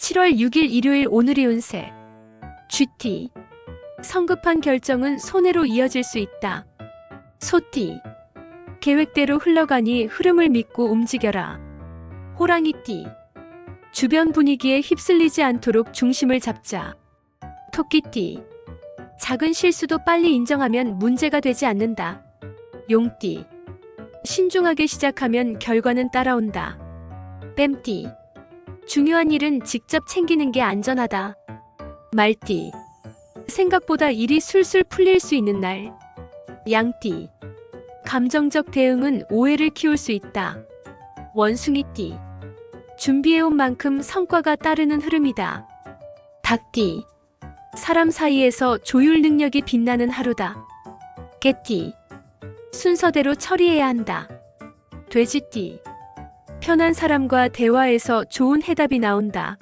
7월 6일 일요일 오늘의 운세. 쥐띠. 성급한 결정은 손해로 이어질 수 있다. 소띠. 계획대로 흘러가니 흐름을 믿고 움직여라. 호랑이띠. 주변 분위기에 휩쓸리지 않도록 중심을 잡자. 토끼띠. 작은 실수도 빨리 인정하면 문제가 되지 않는다. 용띠. 신중하게 시작하면 결과는 따라온다. 뱀띠. 중요한 일은 직접 챙기는 게 안전하다. 말띠. 생각보다 일이 술술 풀릴 수 있는 날. 양띠. 감정적 대응은 오해를 키울 수 있다. 원숭이띠. 준비해온 만큼 성과가 따르는 흐름이다. 닭띠. 사람 사이에서 조율 능력이 빛나는 하루다. 개띠. 순서대로 처리해야 한다. 돼지띠. 편한 사람과 대화에서 좋은 해답이 나온다.